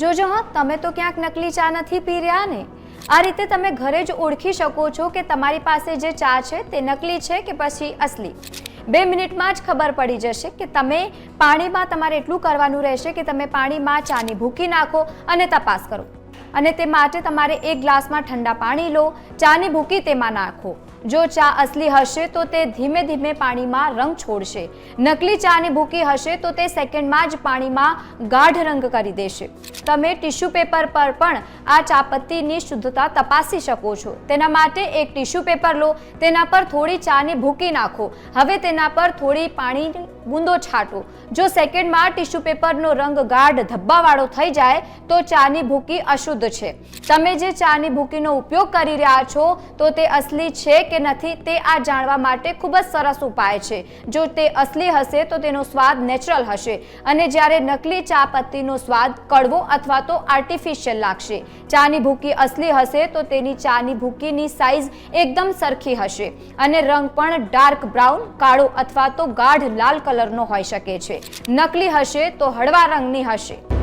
જોજો હા, તમે તો ક્યાંક નકલી ચા નથી પી રહ્યા ને? આ રીતે તમે ઘરે જ ઓળખી શકો છો કે તમારી પાસે જે ચા છે તે નકલી છે કે પછી અસલી. બે મિનિટમાં જ ખબર પડી જશે કે તમે પાણીમાં તમારે એટલું કરવાનું રહેશે કે તમે પાણીમાં ચાની ભૂકી નાખો અને તપાસ કરો. અને તે માટે તમારે એક ગ્લાસમાં ઠંડા પાણી લો, ચાની ભૂકી તેમાં નાખો. જો ચા અસલી હશે તો તે ધીમે ધીમે પાણીમાં રંગ છોડશે. નકલી ચાની ભૂકી હશે તો તે સેકન્ડમાં જ પાણીમાં ગાઢ રંગ કરી દેશે. તમે ટિશ્યુ પેપર પર પણ આ ચાપત્તીની શુદ્ધતા તપાસી શકો છો. તેના માટે એક ટિશ્યુ પેપર લો, તેના પર થોડી ચાની ભૂકી નાખો. હવે તેના પર થોડી પાણી બૂંદો છાંટો. જો સેકન્ડમાં ટિશ્યુ પેપરનો રંગ ગાઢ ધબ્બાવાળો થઈ જાય, તો ચાની ભૂકી અશુદ્ધ છે. તમે જે ચાની ભૂકીનો ઉપયોગ કરી રહ્યા છો, તો તે અસલી છે કે નથી તે આ જાણવા માટે ખૂબ જ સરસ ઉપાય છે. જો તે અસલી હશે તો તેનો સ્વાદ નેચરલ હશે અને જ્યારે નકલી ચા પત્તીનો સ્વાદ કડવો અથવા તો આર્ટિફિશિયલ લાગશે. ચાની ભૂકી અસલી હશે તો તેની ચાની ભૂકીની સાઇઝ એકદમ સરખી હશે અને રંગ પણ ડાર્ક બ્રાઉન કાળો અથવા તો ગાઢ લાલ કલરનો હોઈ શકે છે. નકલી હશે તો હળવા રંગની હશે.